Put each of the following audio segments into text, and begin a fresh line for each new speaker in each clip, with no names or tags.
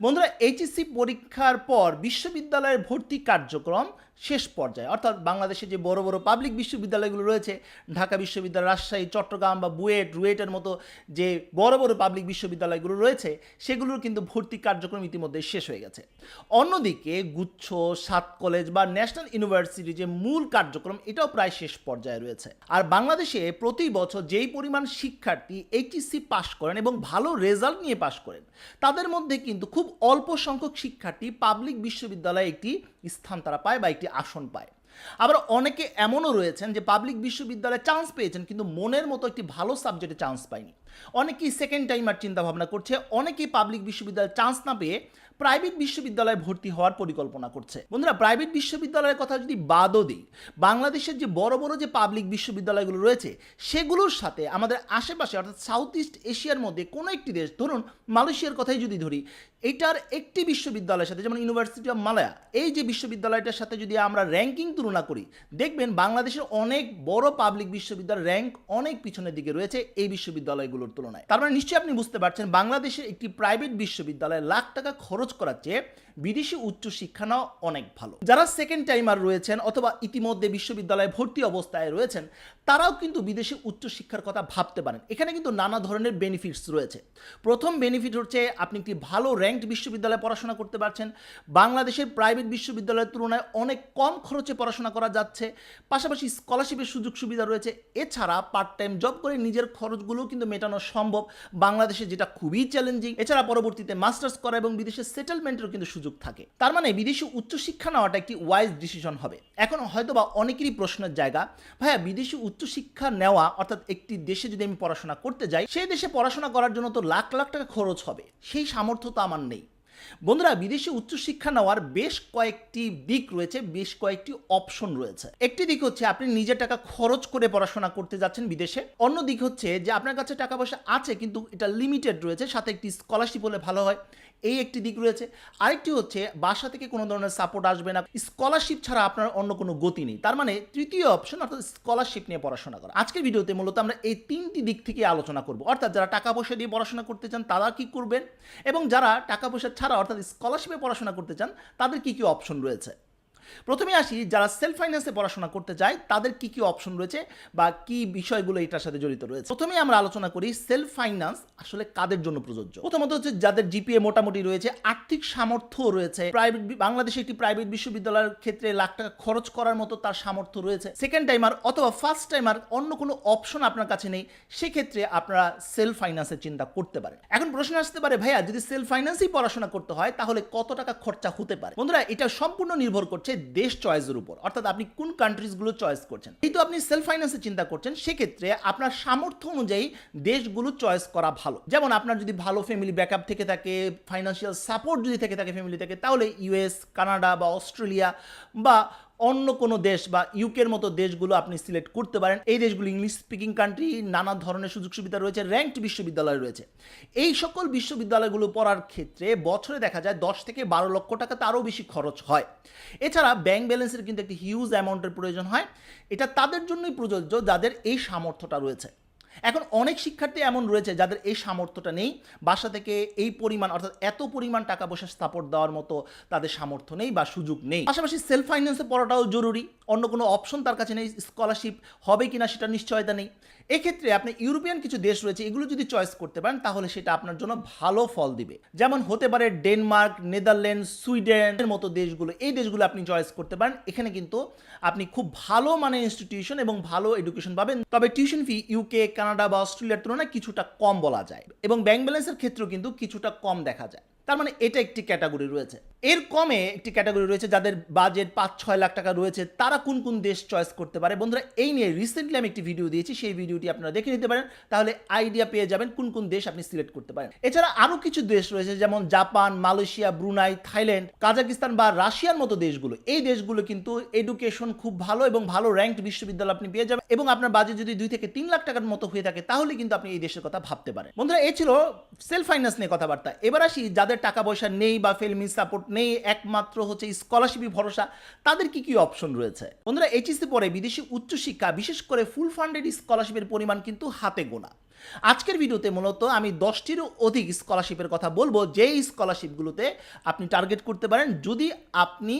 বন্ধুরা এইচএসসি পরীক্ষার পর বিশ্ববিদ্যালয়ের ভর্তি কার্যক্রম শেষ পর্যায়ে। অর্থাৎ বাংলাদেশে যে বড় বড় পাবলিক বিশ্ববিদ্যালয়গুলো রয়েছে, ঢাকা বিশ্ববিদ্যালয়, রাজশাহী, চট্টগ্রাম বা বুয়েট, রুয়েটের মতো যে বড় বড় পাবলিক বিশ্ববিদ্যালয়গুলো রয়েছে, সেগুলোর কিন্তু ভর্তি কার্যক্রম ইতিমধ্যে শেষ হয়ে গেছে। অন্যদিকে গুচ্ছ, সাত কলেজ বা ন্যাশনাল ইউনিভার্সিটি যে মূল কার্যক্রম, এটাও প্রায় শেষ পর্যায়ে রয়েছে। আর বাংলাদেশে প্রতি বছর যেই পরিমাণ শিক্ষার্থী এইচএসসি পাশ করেন এবং ভালো রেজাল্ট নিয়ে পাশ করেন, তাদের মধ্যে কিন্তু খুব অল্প সংখ্যক শিক্ষার্থী পাবলিক বিশ্ববিদ্যালয়ে একটি স্থান তারা পায় বা একটি আসন পায়। আবার অনেকে এমনও রয়েছেন যে পাবলিক বিশ্ববিদ্যালয়ে চান্স পেয়েছেন কিন্তু মনের মতো একটি ভালো সাবজেক্টে চান্স পায়নি। অনেকেই সেকেন্ড টাইমার চিন্তা ভাবনা করছে, অনেকেই পাবলিক বিশ্ববিদ্যালয়ে চান্স না পেয়ে প্রাইভেট বিশ্ববিদ্যালয়ে ভর্তি হওয়ার পরিকল্পনা করছে। বন্ধুরা, প্রাইভেট বিশ্ববিদ্যালয়ের কথা যদি বাদও দিই, বাংলাদেশের যে বড় বড় যে পাবলিক বিশ্ববিদ্যালয়গুলো রয়েছে, সেগুলোর সাথে আমাদের আশেপাশে, অর্থাৎ সাউথ ইস্ট এশিয়ার মধ্যে কোনো একটি দেশ, ধরুন মালয়েশিয়ার কথাই যদি ধরি, এটার একটি বিশ্ববিদ্যালয়ের সাথে, যেমন ইউনিভার্সিটি অফ মালয়া এই যে বিশ্ববিদ্যালয়টার সাথে যদি আমরা র্যাঙ্কিং তুলনা করি, দেখবেন বাংলাদেশের অনেক বড় পাবলিক বিশ্ববিদ্যালয়ের র্যাঙ্ক অনেক পিছনের দিকে রয়েছে এই বিশ্ববিদ্যালয়গুলোর তুলনায়। তার মানে নিশ্চয়ই আপনি বুঝতে পারছেন, বাংলাদেশের একটি প্রাইভেট বিশ্ববিদ্যালয়ে লাখ টাকা খরচ করার চেয়ে বিদেশি উচ্চ শিক্ষা নেওয়া অনেক ভালো। যারা সেকেন্ড টাইমার রয়েছেন অথবা ইতিমধ্যে বিশ্ববিদ্যালয়ে ভর্তি অবস্থায় রয়েছেন, তারাও কিন্তু বিদেশি উচ্চ শিক্ষার কথা ভাবতে পারেন। এখানে কিন্তু নানা ধরনের বেনিফিটস রয়েছে। প্রথম বেনিফিট হচ্ছে আপনি একটি ভালো র্যাঙ্কড বিশ্ববিদ্যালয়ে পড়াশোনা করতে পারছেন। বাংলাদেশের প্রাইভেট বিশ্ববিদ্যালয়ের তুলনায় অনেক কম খরচে পড়াশোনা করা যাচ্ছে। পাশাপাশি স্কলারশিপের সুযোগ সুবিধা রয়েছে। এছাড়া পার্ট টাইম জব করে নিজের খরচগুলোও কিন্তু মেটানো সম্ভব। বাংলাদেশে যেটা খুবই চ্যালেঞ্জিং এছাড়া পরবর্তীতে মাস্টার্স করা এবং বিদেশে সেটেলমেন্টেরও কিন্তু সুযোগ থাকে। তার মানে বিদেশি উচ্চশিক্ষা নেওয়াটা একটি ওয়াইজ ডিসিশন হবে। এখন হয়তো বা অনেকেরই প্রশ্নের জায়গা, ভাইয়া বিদেশি উচ্চশিক্ষা নেওয়া, অর্থাৎ একটি দেশে যদি আমি পড়াশোনা করতে যাই, সেই দেশে পড়াশোনা করার জন্য তো লাখ লাখ টাকা খরচ হবে। সেই সামর্থ্য তো আমার নেই। বন্ধুরা, বিদেশে উচ্চশিক্ষা নেওয়ার বেশ কয়েকটি দিক রয়েছে, বেশ কয়েকটি অপশন রয়েছে। একটি দিক হচ্ছে আপনি নিজের টাকা খরচ করে পড়াশোনা করতে যাচ্ছেন বিদেশে। অন্য দিক হচ্ছে যে আপনার কাছে টাকা পয়সা আছে, কিন্তু এটা লিমিটেড রয়েছে, সাথে একটি স্কলারশিপ হলে ভালো হয়। এই একটি দিক রয়েছে। আরেকটি হচ্ছে, বাসা থেকে কোনো ধরনের সাপোর্ট আসবে না। স্কলারশিপ ছাড়া আপনার অন্য কোনো গতি নেই। তার মানে তৃতীয় অপশন অর্থাৎ স্কলারশিপ নিয়ে পড়াশোনা করা। আজকের ভিডিওতে মূলত আমরা এই তিনটি দিক থেকে আলোচনা করব। অর্থাৎ যারা টাকা পয়সা দিয়ে পড়াশোনা করতে চান, তারা কি করবেন? এবং যারা টাকা পয়সা ছাড়া, অর্থাৎ স্কলারশিপে পড়াশোনা করতে চান, তাদের কি কি অপশন রয়েছে? প্রথমে আসি, যারা সেলফ ফাইন্যান্সে পড়াশোনা করতে চায়, তাদের কি কি অপশন রয়েছে বা কি বিষয়গুলো এটার সাথে জড়িত রয়েছে? প্রথমে আমরা আলোচনা করি সেলফ ফাইন্যান্স আসলে কাদের জন্য প্রযোজ্য? প্রথমত হচ্ছে যাদের জিপিএ মোটামুটি রয়েছে, আর্থিক সামর্থ্য রয়েছে প্রাইভেট বাংলাদেশে একটি প্রাইভেট বিশ্ববিদ্যালয়ের ক্ষেত্রে লাখ টাকা খরচ করার মতো তার সামর্থ্য রয়েছে। সেকেন্ড টাইমার অথবা ফার্স্ট টাইমার অন্য কোনো অপশন আপনার কাছে নেই, সেক্ষেত্রে আপনারা সেলফ ফাইন্যান্সের চিন্তা করতে পারেন। এখন প্রশ্ন আসতে পারে, ভাইয়া, যদি সেলফ ফাইন্যান্সেই পড়াশোনা করতে হয়, তাহলে কত টাকা খরচা হতে পারে? বন্ধুরা, এটা সম্পূর্ণ নির্ভর করছে দেশ চয়েসের উপর, অর্থাৎ আপনি কোন কান্ট্রিজগুলো চয়েস করছেন। যেহেতু আপনি সেলফ ফাইন্যান্সের চিন্তা করছেন, সেক্ষেত্রে আপনার সামর্থ্য অনুযায়ী দেশগুলো চয়েস করা ভালো। যেমন আপনার যদি ভালো ফ্যামিলি ব্যাকআপ থেকে থাকে ফাইন্যান্সিয়াল সাপোর্ট যদি থেকে থাকে ফ্যামিলি থেকে, তাহলে ইউএস কানাডা বা অস্ট্রেলিয়া বা অন্য কোনো দেশ বা ইউকের মতো দেশগুলো আপনি সিলেক্ট করতে পারেন। এই দেশগুলো ইংলিশ স্পিকিং কান্ট্রি নানা ধরনের সুযোগ সুবিধা রয়েছে র্যাঙ্কড বিশ্ববিদ্যালয় রয়েছে। এই সকল বিশ্ববিদ্যালয়গুলো পড়ার ক্ষেত্রে বছরে দেখা যায় দশ থেকে বারো লক্ষ টাকা তারও বেশি খরচ হয়। এছাড়া ব্যাংক ব্যালেন্সের কিন্তু একটি হিউজ অ্যামাউন্টের প্রয়োজন হয়। এটা তাদের জন্যই প্রযোজ্য, যাদের এই সামর্থ্যটা রয়েছে। এখন অনেক শিক্ষার্থী এমন রয়েছে যাদের এই সামর্থ্যটা নেই। বাসা থেকে এই পরিমাণ, অর্থাৎ এত পরিমাণ টাকা পয়সা সাপোর্ট দেওয়ার মতো তাদের সামর্থ্য নেই বা সুযোগ নেই। পাশাপাশি সেলফ ফাইন্যান্সে পড়াটাও জরুরি। অন্য কোনো অপশন তার কাছে নেই। স্কলারশিপ হবে কিনা সেটা নিশ্চয়তা নেই। এক্ষেত্রে আপনি ইউরোপিয়ান কিছু দেশ রয়েছে, এগুলো যদি চয়েস করতে পারেন, তাহলে সেটা আপনার জন্য ভালো ফল দিবে। যেমন হতে পারে ডেনমার্ক নেদারল্যান্ড সুইডেনের মতো দেশগুলো, এই দেশগুলো আপনি চয়েস করতে পারেন। এখানে কিন্তু আপনি খুব ভালো মানের ইনস্টিটিউশন এবং ভালো এডুকেশন পাবেন। তবে টিউশন ফি ইউকে কানাডা বা অস্ট্রেলিয়ার তুলনায় কিছুটা কম বলা যায় এবং ব্যাংক ব্যালেন্সের ক্ষেত্রেও কিন্তু কিছুটা কম দেখা যায়। তার মানে এটা একটি ক্যাটাগরি রয়েছে। এর কমে একটি ক্যাটাগরি রয়েছে যাদের বাজেট পাঁচ, ছয় লাখ টাকা রয়েছে। তারা কোন কোন দেশ চয়েস করতে পারে? বন্ধুরা, এই নিয়ে রিসেন্টলি আমি একটি ভিডিও দিয়েছি। সেই ভিডিওটি আপনারা দেখে নিতে পারেন। তাহলে আইডিয়া পেয়ে যাবেন কোন কোন দেশ আপনি সিলেক্ট করতে পারেন। এছাড়া আরও কিছু দেশ রয়েছে, যেমন Japan, Malaysia, Brunei, Thailand, Kazakhstan বা রাশিয়ার মতো দেশগুলো। এই দেশগুলো কিন্তু এডুকেশন খুব ভালো এবং ভালো র্যাঙ্কড বিশ্ববিদ্যালয় আপনি পেয়ে যাবেন এবং আপনার বাজেট যদি দুই থেকে তিন লাখ টাকার মতো হয়ে থাকে, তাহলে কিন্তু আপনি এই দেশের কথা ভাবতে পারেন। বন্ধুরা এই ছিল সেলফ ফাইন্যান্স নিয়ে কথাবার্তা। এবার আসি যাদের টাকা পয়সা নেই বা ফেলমি সাপোর্ট নেই একমাত্র হচ্ছে স্কলারশিপই ভরসা, তাদের কি কি অপশন রয়েছে? বন্ধুরা এইচএসসি পরে বিদেশি উচ্চশিক্ষা, বিশেষ করে ফুল ফান্ডেড স্কলারশিপের পরিমাণ কিন্তু হাতে গোনা। আজকের ভিডিওতে মূলত আমি দশটিরও অধিক স্কলারশিপের কথা বলব, যেই স্কলারশিপগুলোতে আপনি টার্গেট করতে পারেন যদি আপনি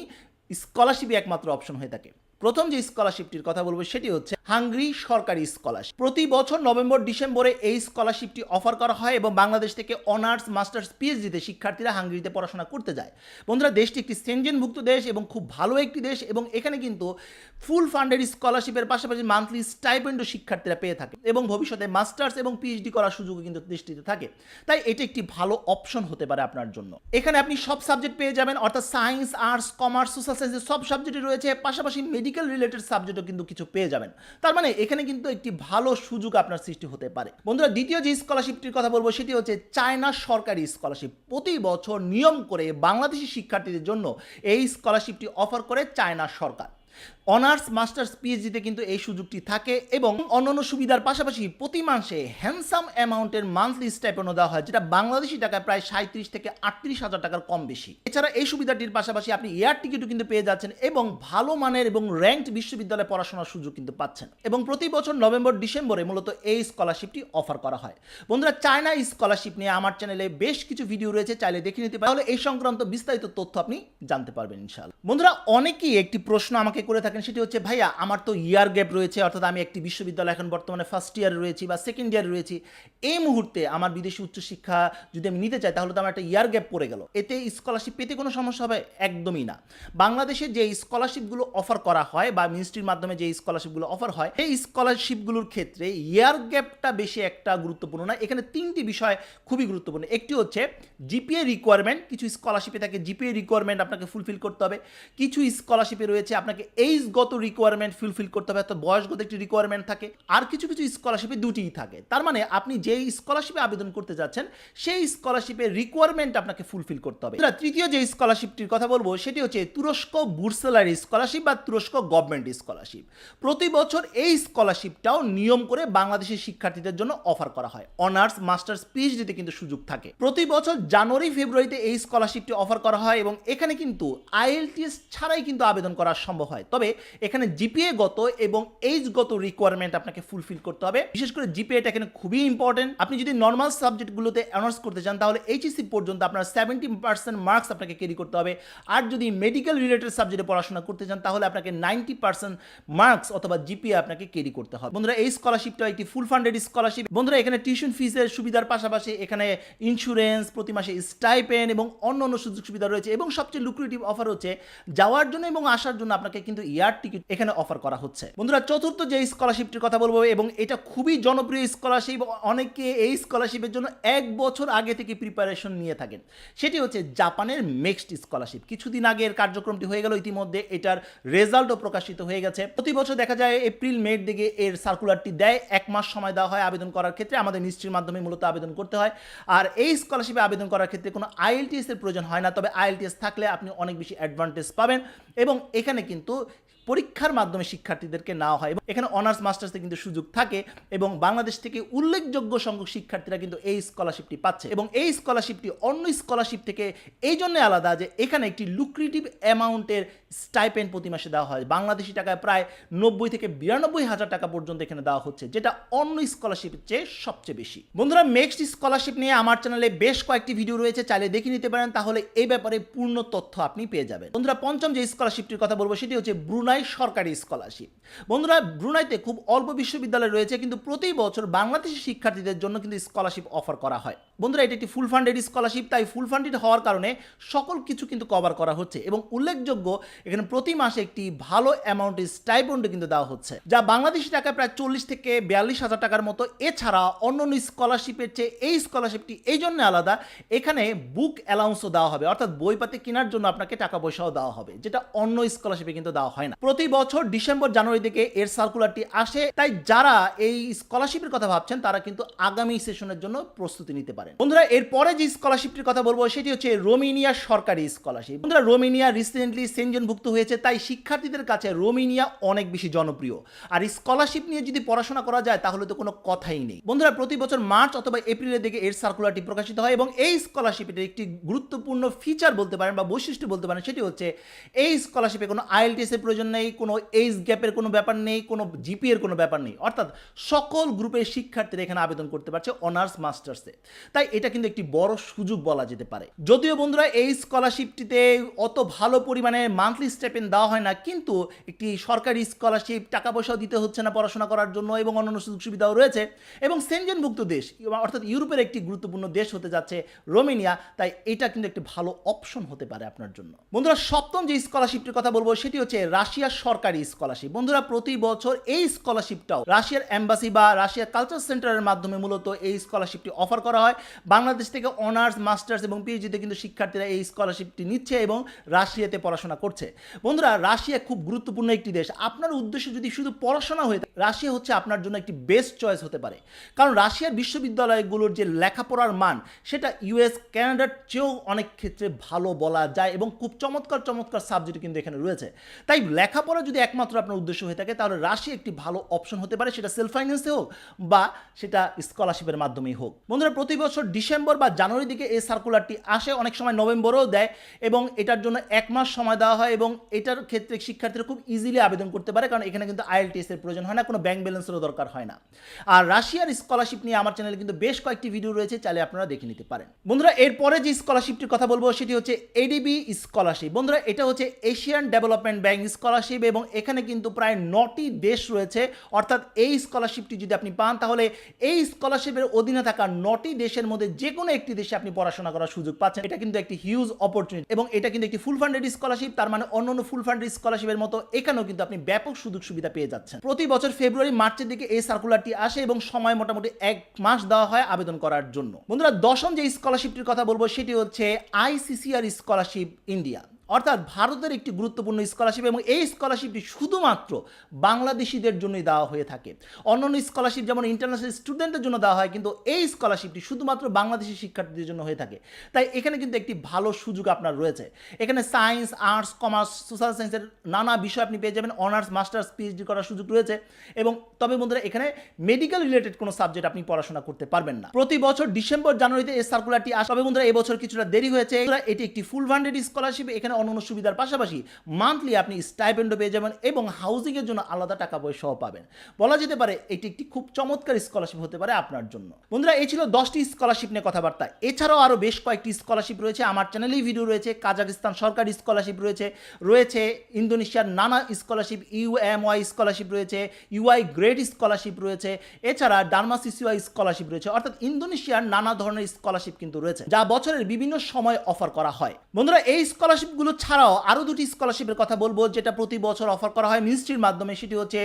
স্কলারশিপই একমাত্র অপশন হয়ে থাকে। প্রথম যে স্কলারশিপটির কথা বলব সেটি হচ্ছে হাঙ্গরি সরকারি স্কলারশিপ। প্রতি বছর নভেম্বর, ডিসেম্বরে এই স্কলারশিপটি অফার করা হয় এবং বাংলাদেশ থেকে অনার্স, মাস্টার্স, পিএইচডিতে শিক্ষার্থীরা হাঙ্গেরিতে পড়াশোনা করতে যায়। বন্ধুরা, দেশটি একটি সেনজেনভুক্ত দেশ এবং খুব ভালো একটি দেশ এবং এখানে কিন্তু ফুল ফান্ডেড স্কলারশিপের পাশাপাশি মান্থলি স্টাইপেন্ডও শিক্ষার্থীরা পেয়ে থাকে এবং ভবিষ্যতে মাস্টার্স এবং পিএইচডি করার সুযোগও কিন্তু দেশটিতে থাকে। তাই এটি একটি ভালো অপশন হতে পারে আপনার জন্য। এখানে আপনি সব সাবজেক্ট পেয়ে যাবেন, অর্থাৎ সায়েন্স, আর্টস, কমার্স, সোশ্যাল সায়েন্সের সব সাবজেক্টই রয়েছে। পাশাপাশি মেডিকেল রিলেটেড সাবজেক্টও কিন্তু কিছু পেয়ে যাবেন। তার মানে এখানে কিন্তু একটি ভালো সুযোগ আপনার সৃষ্টি হতে পারে। বন্ধুরা, দ্বিতীয় যে স্কলারশিপটির কথা বলব সেটি হচ্ছে চায়না সরকারি স্কলারশিপ প্রতি বছর নিয়ম করে বাংলাদেশি শিক্ষার্থীদের জন্য এই স্কলারশিপটি অফার করে চায়না সরকার। অনার্স, মাস্টার্স, পিএইচডিতে কিন্তু এই সুযোগটি থাকে এবং অন্যান্য সুবিধার পাশাপাশি প্রতি মাসে হ্যান্ডসাম অ্যামাউন্টের মান্থলি স্টাইপেন্ডও দেওয়া হয়, যেটা বাংলাদেশি টাকায় প্রায় সাঁত্রিশ থেকে আটত্রিশ হাজার টাকার কম বেশি। এছাড়া এই সুবিধাটির পাশাপাশি আপনি এয়ার টিকিটও কিন্তু পেয়ে যাচ্ছেন এবং ভালো মানের এবং র্যাঙ্কড বিশ্ববিদ্যালয়ে পড়াশোনার সুযোগ কিন্তু পাচ্ছেন। এবং প্রতি বছর নভেম্বর, ডিসেম্বরে মূলত এই স্কলারশিপটি অফার করা হয়। বন্ধুরা চায়না স্কলারশিপ নিয়ে আমার চ্যানেলে বেশ কিছু ভিডিও রয়েছে, চাইলে দেখে নিতে পারে তাহলে এই সংক্রান্ত বিস্তারিত তথ্য আপনি জানতে পারবেন, ইনশাআল্লাহ। বন্ধুরা, অনেকেই একটি প্রশ্ন আমাকে করে থাকেন সেটি হচ্ছে, ভাইয়া, আমার তো ইয়ার গ্যাপ রয়েছে, অর্থাৎ আমি একটি বিশ্ববিদ্যালয় এখন বর্তমানে ফার্স্ট ইয়ারে রয়েছি বা সেকেন্ড ইয়ারে রয়েছি। এই মুহূর্তে আমার বিদেশি উচ্চশিক্ষা যদি আমি নিতে চাই, তাহলে তো আমার একটা ইয়ার গ্যাপ পড়ে গেল। এতে স্কলারশিপ পেতে কোনো সমস্যা হবে? একদমই না। বাংলাদেশে যে স্কলারশিপগুলো অফার করা হয় বা মিনিস্ট্রির মাধ্যমে যে স্কলারশিপগুলো অফার হয়, এই স্কলারশিপগুলোর ক্ষেত্রে ইয়ার গ্যাপটা বেশি একটা গুরুত্বপূর্ণ না। এখানে তিনটি বিষয় খুবই গুরুত্বপূর্ণ। একটি হচ্ছে জিপিএ রিকোয়ারমেন্ট কিছু স্কলারশিপে থাকে জিপিএ রিকোয়ারমেন্ট আপনাকে ফুলফিল করতে হবে। কিছু স্কলারশিপে রয়েছে, আপনাকে এইজগত রিকোয়ারমেন্ট ফুলফিল করতে হবে, অর্থাৎ বয়সগত একটি রিকোয়ারমেন্ট থাকে, আর কিছু কিছু স্কলারশিপে দুটিই থাকে। তার মানে আপনি যেই স্কলারশিপে আবেদন করতে যাচ্ছেন, সেই স্কলারশিপের রিকোয়ারমেন্ট আপনাকে ফুলফিল করতে হবে। তৃতীয় যে স্কলারশিপটির কথা বলব, সেটি হচ্ছে তুরস্ক বুরসেলারি স্কলারশিপ বা তুরস্ক গভর্নমেন্ট স্কলারশিপ প্রতি বছর এই স্কলারশিপটাও নিয়ম করে বাংলাদেশের শিক্ষার্থীদের জন্য অফার করা হয়। অনার্স মাস্টার্স পিএইচডিতে কিন্তু সুযোগ থাকে। প্রতি বছর জানুয়ারি, ফেব্রুয়ারিতে এই স্কলারশিপটি অফার করা হয় এবং এখানে কিন্তু আইএলটিএস ছাড়াই কিন্তু আবেদন করা সম্ভব হয়। তবে এখানে জিপিএ গত এবং এইজগত রিকোয়ারমেন্ট আপনাকে ফুলফিল করতে হবে। বিশেষ করে জিপিএটা এখানে খুবই ইম্পর্টেন্ট আপনি যদি নর্মাল সাবজেক্টগুলোতে অনার্স করতে চান, তাহলে এইচএসসি পর্যন্ত আপনার সেভেন্টি পার্সেন্ট মার্কস আপনাকে ক্যারি করতে হবে। আর যদি মেডিকেল রিলেটেড সাবজেক্টে পড়াশোনা করতে চান, তাহলে আপনাকে নাইনটি পার্সেন্ট মার্কস অথবা জিপিএ আপনাকে ক্যারি করতে হবে। বন্ধুরা, এই স্কলারশিপটা একটি ফুল ফান্ডেড স্কলারশিপ বন্ধুরা, এখানে টিউশন ফিসের সুবিধার পাশাপাশি এখানে ইন্স্যুরেন্স প্রতি মাসে স্টাইপেন এবং অন্য অন্য সুযোগ সুবিধা রয়েছে। এবং সবচেয়ে লুক্রেটিভ অফার হচ্ছে, যাওয়ার জন্য এবং আসার জন্য আপনাকে কিন্তু এয়ার টিকিট এখানে অফার করা হচ্ছে। বন্ধুরা, চতুর্থ যে স্কলারশিপটির কথা বলব, এবং এটা খুবই জনপ্রিয় স্কলারশিপ অনেকে এই স্কলারশিপের জন্য এক বছর আগে থেকে প্রিপারেশন নিয়ে থাকেন। সেটি হচ্ছে জাপানের নেক্সট স্কলারশিপ কিছুদিন আগে এর কার্যক্রমটি হয়ে গেল, ইতিমধ্যে এটার রেজাল্টও প্রকাশিত হয়ে গেছে। প্রতি বছর দেখা যায় এপ্রিল মের দিকে এর সার্কুলারটি দেয়। এক মাস সময় দেওয়া হয় আবেদন করার ক্ষেত্রে, আমাদের মিনিস্ট্রির মাধ্যমে মূলত আবেদন করতে হয়। আর এই স্কলারশিপে আবেদন করার ক্ষেত্রে কোনো আইএলটিএস এর প্রয়োজন হয় না, তবে আইএলটিএস থাকলে আপনি অনেক বেশি অ্যাডভান্টেজ পাবেন। এবং এখানে কিন্তু পরীক্ষার মাধ্যমে শিক্ষার্থীদেরকে নেওয়া হয় এবং এখানে অনার্স, মাস্টার্সে কিন্তু সুযোগ থাকে এবং বাংলাদেশ থেকে উল্লেখযোগ্য সংখ্যক শিক্ষার্থীরা কিন্তু এই স্কলারশিপটি পাচ্ছে এবং এই স্কলারশিপটি অন্য স্কলারশিপ থেকে এই জন্য আলাদা যে এখানে একটি লুক্রেটিভ অ্যামাউন্টের স্টাইপেন্ড প্রতি মাসে দেওয়া হয়। বাংলাদেশি টাকায় প্রায় নব্বই থেকে বিরানব্বই হাজার টাকা পর্যন্ত এখানে দেওয়া হচ্ছে, যেটা অন্য স্কলারশিপের চেয়ে সবচেয়ে বেশি। বন্ধুরা নেক্সট স্কলারশিপ নিয়ে আমার চ্যানেলে বেশ কয়েকটি ভিডিও রয়েছে, চাইলে দেখে নিতে পারেন, তাহলে এই ব্যাপারে পূর্ণ তথ্য আপনি পেয়ে যাবেন। বন্ধুরা, পঞ্চম যে স্কলারশিপটির কথা বলব, সেটি হচ্ছে ব্রুনাই সরকারি স্কলারশিপ। বন্ধুরা, ব্রুনাইতে খুব অল্প বিশ্ববিদ্যালয় রয়েছে, কিন্তু প্রতি বছর বাংলাদেশি শিক্ষার্থীদের জন্য কিন্তু স্কলারশিপ অফার করা হয়। বন্ধুরা, এটি একটি ফুল ফান্ডেড স্কলারশিপ তাই ফুল ফান্ডেড হওয়ার কারণে সকল কিছু কিন্তু কভার করা হচ্ছে এবং উল্লেখযোগ্য, এখানে প্রতি মাসে একটি ভালো অ্যামাউন্টের স্টাইপন্ড কিন্তু দেওয়া হচ্ছে, যা বাংলাদেশি টাকায় প্রায় চল্লিশ থেকে বিয়াল্লিশ হাজার টাকার মতো। এছাড়া অন্য অন্য স্কলারশিপের চেয়ে এই স্কলারশিপটি এই জন্য আলাদা, এখানে বুক অ্যালাউন্সও দেওয়া হবে, অর্থাৎ বইপাতি কেনার জন্য আপনাকে টাকা পয়সাও দেওয়া হবে, যেটা অন্য স্কলারশিপে কিন্তু দেওয়া হয় না। প্রতি বছর ডিসেম্বর, জানুয়ারি থেকে এর সার্কুলারটি আসে, তাই যারা এই স্কলারশিপের কথা ভাবছেন, তারা কিন্তু আগামী সেশনের জন্য প্রস্তুতি নিতে পারে পারেন। বন্ধুরা, এরপরে যে স্কলারশিপটির কথা বলব, সেটি হচ্ছে রোমেনিয়া সরকারি স্কলারশিপ বন্ধুরা, রোমেনিয়া রিসেন্টলি সেনজনভুক্ত হয়েছে, তাই শিক্ষার্থীদের কাছে রোমেনিয়া অনেক বেশি জনপ্রিয়। আর স্কলারশিপ নিয়ে যদি পড়াশোনা করা যায়, তাহলে তো কোনো কথাই নেই। বন্ধুরা, প্রতি বছর মার্চ অথবা এপ্রিলের দিকে এর সার্কুলারটি প্রকাশিত হয় এবং এই স্কলারশিপের একটি গুরুত্বপূর্ণ ফিচার বলতে পারেন বা বৈশিষ্ট্য বলতে পারেন, সেটি হচ্ছে এই স্কলারশিপে কোনো আইএলটিএস এর প্রয়োজন নেই, কোনো এইজ গ্যাপের কোনো ব্যাপার নেই, কোনো জিপি এর কোনো ব্যাপার নেই। অর্থাৎ সকল গ্রুপের শিক্ষার্থীরা এখানে আবেদন করতে পারছে অনার্স মাস্টার্সে তাই এটা কিন্তু একটি বড় সুযোগ বলা যেতে পারে। যদিও বন্ধুরা এই স্কলারশিপটিতে অত ভালো পরিমাণে মান্থলি স্টেপেন দেওয়া হয় না, কিন্তু একটি সরকারি স্কলারশিপ টাকা পয়সাও দিতে হচ্ছে না পড়াশোনা করার জন্য এবং অন্যান্য সুযোগ সুবিধাও রয়েছে। এবং সেনজনভুক্ত দেশ, অর্থাৎ ইউরোপের একটি গুরুত্বপূর্ণ দেশ হতে যাচ্ছে রোমেনিয়া, তাই এটা কিন্তু একটি ভালো অপশন হতে পারে আপনার জন্য। বন্ধুরা, সপ্তম যে স্কলারশিপটির কথা বলব, সেটি হচ্ছে রাশিয়ার সরকারি স্কলারশিপ বন্ধুরা, প্রতি বছর এই স্কলারশিপটাও রাশিয়ার এম্বাসি বা রাশিয়ার কালচার সেন্টারের মাধ্যমে মূলত এই স্কলারশিপটি অফার করা হয়। বাংলাদেশ থেকে অনার্স, মাস্টার্স এবং পিএইচডিতে কিন্তু শিক্ষার্থীরা এই স্কলারশিপটি নিচ্ছে এবং রাশিয়াতে পড়াশোনা করছে। বন্ধুরা, রাশিয়া খুব গুরুত্বপূর্ণ একটি দেশ। আপনার উদ্দেশ্য যদি শুধু পড়াশোনা হয়ে রাশিয়া হচ্ছে আপনার জন্য একটি বেস্ট চয়েস হতে পারে। কারণ রাশিয়ার বিশ্ববিদ্যালয়গুলোর যে লেখাপড়ার মান, সেটা ইউএস ক্যানাডার চেয়েও অনেক ক্ষেত্রে ভালো বলা যায় এবং খুব চমৎকার চমৎকার সাবজেক্ট কিন্তু এখানে রয়েছে। তাই লেখাপড়া যদি একমাত্র আপনার উদ্দেশ্য হয়ে থাকে, তাহলে রাশিয়া একটি ভালো অপশন হতে পারে, সেটা সেলফ ফাইন্যান্সে হোক বা সেটা স্কলারশিপের মাধ্যমেই হোক। বন্ধুরা, প্রতি বছর ডিসেম্বর বা জানুয়ারির দিকে এই সার্কুলারটি আসে, অনেক সময় নভেম্বরেও দেয় এবং এটার জন্য এক মাস সময় দেওয়া হয় এবং এটার ক্ষেত্রে শিক্ষার্থীরা খুব ইজিলি আবেদন করতে পারে কারণ এখানে কিন্তু আইএলটিএস এর প্রয়োজন হয় না, কোনো ব্যাংক ব্যালেন্সেরও দরকার হয় না। আর রাশিয়ার স্কলারশিপ নিয়ে আমার চ্যানেলে কিন্তু বেশ কয়েকটি ভিডিও রয়েছে, চাইলে আপনারা দেখে নিতে পারেন। বন্ধুরা, এরপরে যে স্কলারশিপটির কথা বলব, সেটি হচ্ছে এডিবি স্কলারশিপ বন্ধুরা, এটা হচ্ছে এশিয়ান ডেভেলপমেন্ট ব্যাংক স্কলারশিপ এবং এখানে কিন্তু প্রায় নটি দেশ রয়েছে। অর্থাৎ এই স্কলারশিপটি যদি আপনি পান, তাহলে এই স্কলারশিপের অধীনে থাকা নটি দেশের মধ্যে যে কোনো একটি দেশে আপনি পড়াশোনা করার সুযোগ পাচ্ছেন। এটা কিন্তু একটি হিউজ অপরচুনিটি এবং এটা কিন্তু একটি ফুল ফান্ডেড স্কলারশিপ তার মানে অন্য অন্য ফুল ফান্ডেড স্কলারশিপের মতো এখানেও কিন্তু আপনি ব্যাপক সুযোগ সুবিধা পেয়ে যাচ্ছেন। প্রতি বছর ফেব্রুয়ারি মার্চের দিকে এই সার্কুলারটি আসে এবং সময় মোটামুটি এক মাস দেওয়া হয় আবেদন করার জন্য। বন্ধুরা, দশম যে স্কলারশিপটির কথা বলব, সেটি হচ্ছে আইসিসিআর স্কলারশিপ ইন্ডিয়া অর্থাৎ ভারতের একটি গুরুত্বপূর্ণ স্কলারশিপ এবং এই স্কলারশিপটি শুধুমাত্র বাংলাদেশিদের জন্যই দেওয়া হয়ে থাকে। অন্যান্য স্কলারশিপ যেমন ইন্টারন্যাশনাল স্টুডেন্টের জন্য দেওয়া হয়, কিন্তু এই স্কলারশিপটি শুধুমাত্র বাংলাদেশি শিক্ষার্থীদের জন্য হয়ে থাকে। তাই এখানে কিন্তু একটি ভালো সুযোগ আপনার রয়েছে। এখানে সায়েন্স আর্টস কমার্স সোশ্যাল সায়েন্সের নানা বিষয় আপনি পেয়ে যাবেন। অনার্স মাস্টার্স পিএইচডি করার সুযোগ রয়েছে এবং তবে বন্ধুরা, এখানে মেডিকেল রিলেটেড কোনো সাবজেক্ট আপনি পড়াশোনা করতে পারবেন না। প্রতি বছর ডিসেম্বর, জানুয়ারিতে এই সার্কুলারটি আসবে বন্ধুরা, এবছর কিছুটা দেরি হয়েছে। এটি একটি ফুল ফান্ডেড স্কলারশিপ এখানে অন্যান্য সুবিধার পাশাপাশি মান্থলি আপনি স্টাইপেন্ডও পেয়ে যাবেন এবং হাউজিংয়ের জন্য আলাদা টাকা পয়সাও পাবেন। বলা যেতে পারে এটি একটি খুব চমৎকার স্কলারশিপ হতে পারে আপনার জন্য। বন্ধুরা, এই ছিল দশটি স্কলারশিপ নিয়ে কথাবার্তা। এছাড়াও আরও বেশ কয়েকটি স্কলারশিপ রয়েছে। আমার চ্যানেলেই ভিডিও রয়েছে। কাজাকিস্তান সরকারি স্কলারশিপ রয়েছে। রয়েছে ইন্দোনেশিয়ার নানা স্কলারশিপ ইউএমওয়াই স্কলারশিপ রয়েছে ইউআই গ্রেড স্কলারশিপ রয়েছে। এছাড়া ডার্মাসিসিওয়াই স্কলারশিপ রয়েছে। অর্থাৎ ইন্দোনেশিয়ার নানা ধরনের স্কলারশিপ কিন্তু রয়েছে, যা বছরের বিভিন্ন সময় অফার করা হয়। বন্ধুরা, এই স্কলারশিপগুলো ছাড়াও আরও দুটি স্কলারশিপের কথা বলব, যেটা প্রতি বছর অফার করা হয় মিনিস্ট্রির মাধ্যমে, সেটি হচ্ছে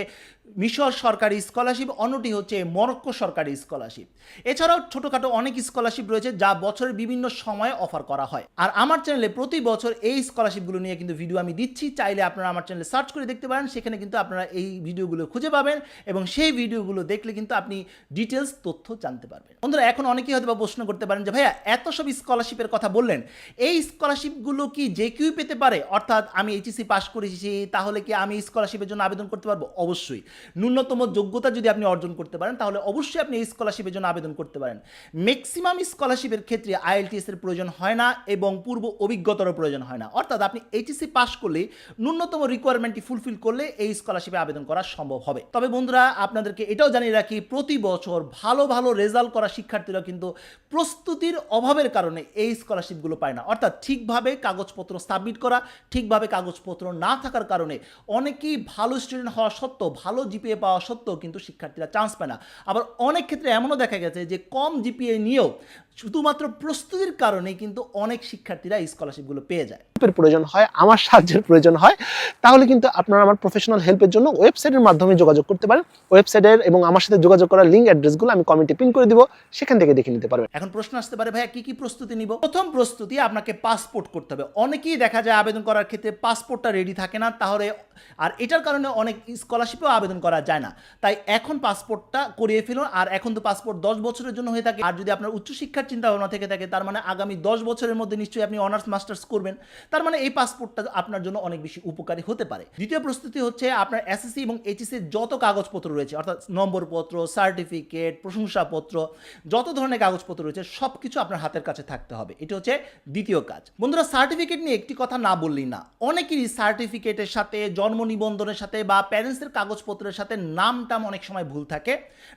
মিশর সরকারি স্কলারশিপ অন্যটি হচ্ছে মরক্কো সরকারি স্কলারশিপ এছাড়াও ছোটোখাটো অনেক স্কলারশিপ রয়েছে, যা বছরের বিভিন্ন সময়ে অফার করা হয়। আর আমার চ্যানেলে প্রতি বছর এই স্কলারশিপগুলো নিয়ে কিন্তু ভিডিও আমি দিচ্ছি, চাইলে আপনারা আমার চ্যানেলে সার্চ করে দেখতে পারেন, সেখানে কিন্তু আপনারা এই ভিডিওগুলো খুঁজে পাবেন এবং সেই ভিডিওগুলো দেখলে কিন্তু আপনি ডিটেলস তথ্য জানতে পারবেন। বন্ধুরা, এখন অনেকেই হয়তো প্রশ্ন করতে পারেন যে, ভাইয়া, এত সব স্কলারশিপের কথা বললেন, এই স্কলারশিপগুলো কি যে কেউ পেতে পারে? অর্থাৎ আমি এইচএসসি পাশ করেছি, তাহলে কি আমি স্কলারশিপের জন্য আবেদন করতে পারব? অবশ্যই। ন্যূনতম যোগ্যতা যদি আপনি অর্জন করতে পারেন, তাহলে অবশ্যই আপনি এই স্কলারশিপের জন্য আবেদন করতে পারেন। ম্যাক্সিমাম স্কলারশিপের ক্ষেত্রে আইএলটিএস এর প্রয়োজন হয় না এবং পূর্ব অভিজ্ঞতারও প্রয়োজন হয় না। অর্থাৎ আপনি এইচএসসি পাশ করলে ন্যূনতম রিকোয়ারমেন্টটি ফুলফিল করলে এই স্কলারশিপে আবেদন করা সম্ভব হবে। তবে বন্ধুরা, আপনাদেরকে এটাও জানিয়ে রাখি, প্রতি বছর ভালো ভালো রেজাল্ট করা শিক্ষার্থীরা কিন্তু প্রস্তুতির অভাবের কারণে এই স্কলারশিপগুলো পায় না। অর্থাৎ ঠিকভাবে কাগজপত্র সাবমিট করা ঠিকভাবে কাগজপত্র না থাকার কারণে অনেকেই ভালো স্টুডেন্ট হওয়া সত্ত্বেও, ভালো জিপিএ পাওয়া সত্ত্বেও কিন্তু শিক্ষার্থীরা চান্স পায় না। আবার অনেক ক্ষেত্রে এমনও দেখা গেছে যে কম জিপিএ নিয়েও শুধুমাত্র প্রস্তুতির কারণে কিন্তু অনেক শিক্ষার্থীরা এই স্কলারশিপগুলো পেয়ে যায়।
হেল্পের প্রয়োজন হয় আমার সাহায্যের প্রয়োজন হয় তাহলে কিন্তু আপনারা আমার প্রফেশনাল হেল্পের জন্য ওয়েবসাইটের মাধ্যমে যোগাযোগ করতে পারেন। ওয়েবসাইটের এবং আমার সাথে যোগাযোগ করার লিঙ্ক অ্যাড্রেসগুলো আমি কমেন্টে পিন করে দিব সেখান থেকে দেখে নিতে পারবেন।
এখন প্রশ্ন আসতে পারে ভাইয়া কি কি প্রস্তুতি নিব? প্রথম প্রস্তুতি আপনাকে পাসপোর্ট করতে হবে। অনেকেই দেখা যায় আবেদন করার ক্ষেত্রে পাসপোর্টটা রেডি থাকে না তাহলে আর এটার কারণে অনেক স্কলারশিপেও আবেদন করা যায় না। তাই এখন পাসপোর্টটা করিয়ে ফেলুন আর এখন তো পাসপোর্ট দশ বছরের জন্য হয়ে থাকে। আর যদি আপনার উচ্চশিক্ষার চিন্তা ভাবনা থেকে থাকে, তার মানে আগামী দশ বছরের মধ্যে নিশ্চয়ই আপনি অনার্স মাস্টার্স করবেন। তার মানে এই পাসপোর্টটা আপনার জন্য অনেক বেশি উপকারী হতে পারে। দ্বিতীয় প্রস্তুতি হচ্ছে আপনার এসএসসি এবং এইচএসসির যত কাগজপত্র রয়েছে, অর্থাৎ নম্বরপত্র সার্টিফিকেট প্রশংসাপত্র, যত ধরনের কাগজপত্র রয়েছে সব কিছু আপনার হাতের কাছে থাকতে হবে। এটা হচ্ছে দ্বিতীয় কাজ। বন্ধুরা সার্টিফিকেট নিয়ে একটি কথা না বললেই না, অনেকেরই সার্টিফিকেটের সাথে, জন্ম নিবন্ধনের সাথে বা প্যারেন্টসের কাগজপত্রের সাথে নাম টাম অনেক সময় ভুল থাকে,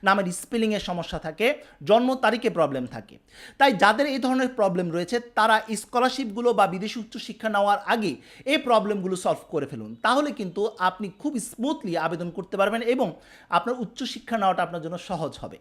নামের স্পেলিংয়ের সমস্যা থাকে, জন্ম তারিখে প্রবলেম থাকে। তাই যাদের এই ধরনের প্রবলেম রয়েছে, তারা স্কলারশিপগুলো বা বিদেশি উচ্চশিক্ষা নেওয়ার আগে এই প্রবলেমগুলো সলভ করে ফেলুন। তাহলে কিন্তু আপনি খুব স্মুথলি আবেদন করতে পারবেন এবং আপনার উচ্চশিক্ষা নেওয়াটা আপনার জন্য সহজ হবে।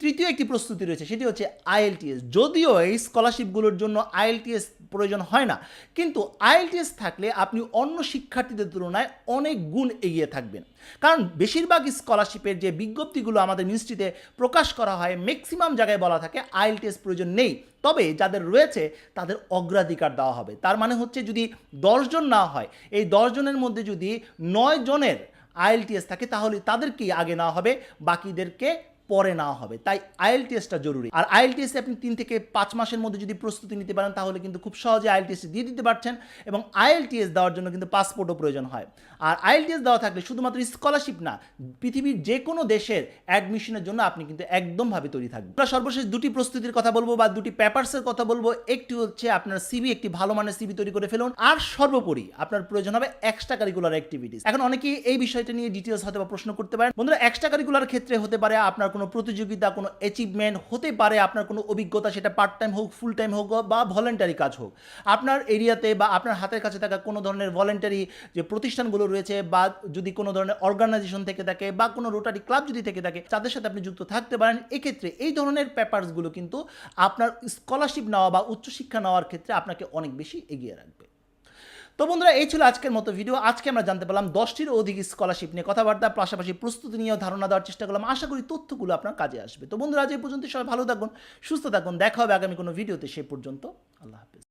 তৃতীয় একটি প্রস্তুতি রয়েছে, সেটি হচ্ছে আইএলটিএস যদিও এই স্কলারশিপগুলোর জন্য আইএলটিএস প্রয়োজন হয় না, কিন্তু আইএলটিএস থাকলে আপনি অন্য শিক্ষার্থীদের তুলনায় অনেক গুণ এগিয়ে থাকবেন। কারণ বেশিরভাগ স্কলারশিপের যে বিজ্ঞপ্তিগুলো আমাদের মিনিস্ট্রিতে প্রকাশ করা হয় ম্যাক্সিমাম জায়গায় বলা থাকে আইএলটিএস প্রয়োজন নেই। তবে যাদের রয়েছে, তাদের অগ্রাধিকার দেওয়া হবে। তার মানে হচ্ছে যদি দশজন না হয়, এই দশজনের মধ্যে যদি নয় জনের আইএলটিএস থাকে, তাহলে তাদেরকেই আগে নেওয়া হবে, বাকিদেরকে পরে না হবে। তাই আইএলটিএসটা জরুরি। আর আইএলটিএস আপনি তিন থেকে পাঁচ মাসের মধ্যে যদি প্রস্তুতি নিতে পারেন, তাহলে কিন্তু খুব সহজে আইএলটিএস দিয়ে দিতে পারছেন এবং আইএলটিএস দেওয়ার জন্য কিন্তু পাসপোর্টও প্রয়োজন হয়। আর আইএলটিএস দেওয়া থাকলে শুধুমাত্র স্কলারশিপ না, পৃথিবীর যে কোনো দেশের অ্যাডমিশনের জন্য আপনি কিন্তু একদমভাবে তৈরি থাকবেন। আমরা সর্বশেষ দুটি প্রস্তুতির কথা বলব বা দুটি পেপারসের কথা বলব। একটি হচ্ছে আপনার সিবি একটি ভালো মানের সিবি তৈরি করে ফেলুন। আর সর্বোপরি আপনার প্রয়োজন হবে এক্সট্রা কারিকুলার অ্যাক্টিভিটিস এখন অনেকেই এই বিষয়টা নিয়ে ডিটেলস হয়তো বা প্রশ্ন করতে পারেন। বন্ধুরা এক্সট্রা কারিকুলার ক্ষেত্রে হতে পারে আপনার কোনো প্রতিযোগিতা, কোনো অ্যাচিভমেন্ট হতে পারে, আপনার কোনো অভিজ্ঞতা, সেটা পার্ট টাইম হোক ফুল টাইম হোক, বা ভলেন্টারি কাজ হোক। আপনার এরিয়াতে বা আপনার হাতের কাছে থাকা কোনো ধরনের ভলেন্টারি যে প্রতিষ্ঠানগুলো রয়েছে, বা যদি কোনো ধরনের অর্গানাইজেশন থেকে থাকে, বা কোনো রোটারি ক্লাব যদি থেকে থাকে, তাদের সাথে আপনি যুক্ত থাকতে পারেন, এক্ষেত্রে এই ধরনের পেপারসগুলো কিন্তু আপনার স্কলারশিপ নেওয়া বা উচ্চশিক্ষা নেওয়ার ক্ষেত্রে আপনাকে অনেক বেশি এগিয়ে রাখবে। তো বন্ধুরা, এই ছিল আজকের মতো ভিডিও আজকে আমরা জানতে পারলাম দশটির অধিক স্কলারশিপ নিয়ে কথাবার্তা, পাশাপাশি প্রস্তুতি নিয়েও ধারণা দেওয়ার চেষ্টা করলাম। আশা করি তথ্যগুলো আপনার কাজে আসবে। তো বন্ধুরা, আজ এই পর্যন্ত সবাই ভালো থাকুন, সুস্থ থাকুন। দেখা হবে আগামী কোনো ভিডিওতে সে পর্যন্ত আল্লাহ হাফিজ।